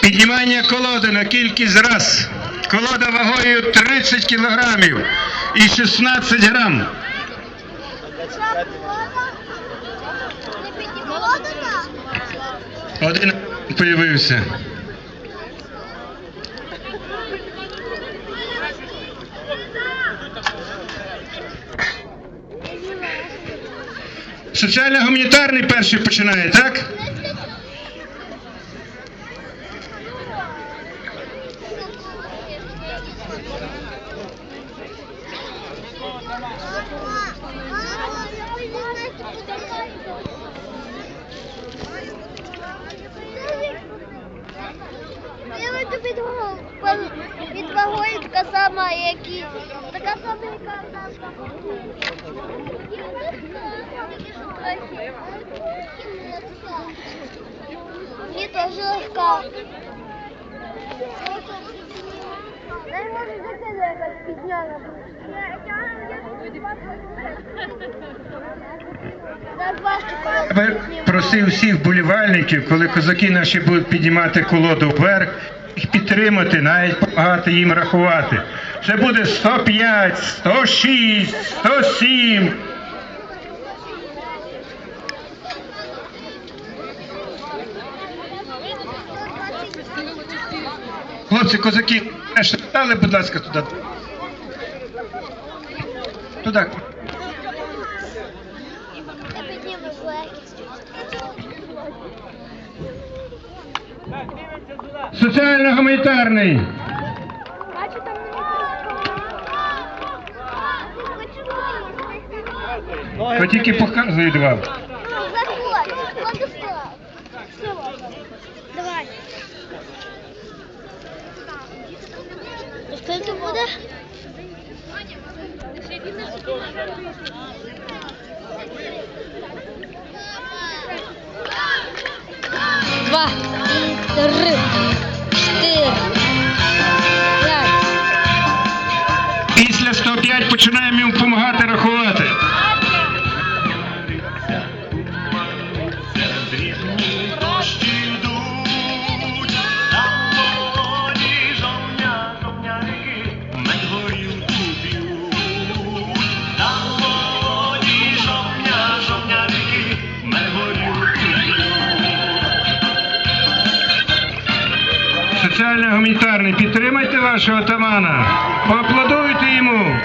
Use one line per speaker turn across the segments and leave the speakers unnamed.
Піднімання колоди на кількість раз. Колода вагою 30 кілограмів і 16 грам. Один появився. Соціально-гуманітарний перший починає, так?
Під вагою, під вагою така сама, як і така сама, яка в нас. Мені теж легка. Дай може закидай якось підняла. Так важко
Я би просив всіх вболівальників, коли козаки наші будуть піднімати колоду вверх, їх підтримати, навіть допомагати їм рахувати. Це буде 105, 106, 107. Хлопці, козаки, ще стали, будь ласка, туди. Туди. Соціально-гуманітарний. То тільки показують вам.
Заходь, давай. Скільки буде?
Два, три,
жовня, жовнярики, мед горілку п'ють.
Соціально-гуманітарний. Підтримайте вашого атамана. Поаплодуйте йому.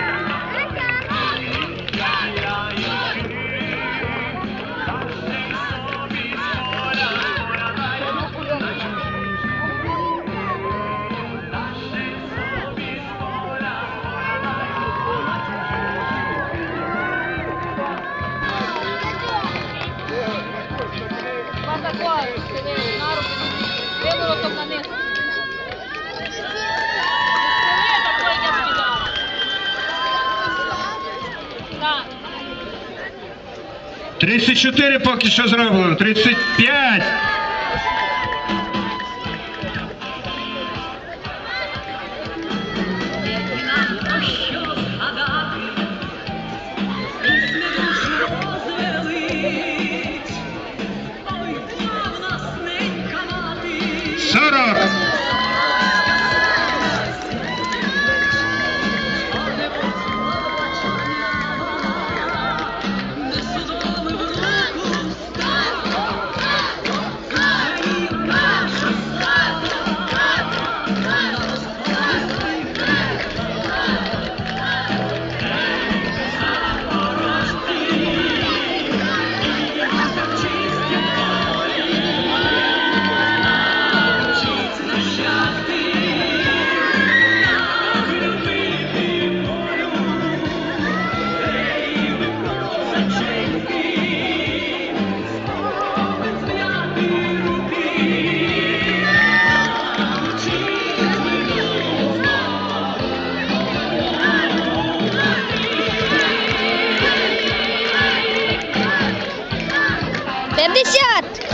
34 поки що зроблено. 35. the shirt.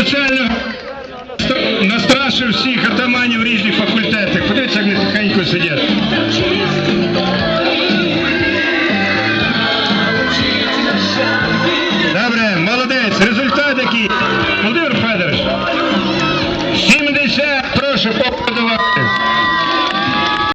спеціально настрашив всіх атаманів різних факультетів. Подивіться, як вони тихенько сидять.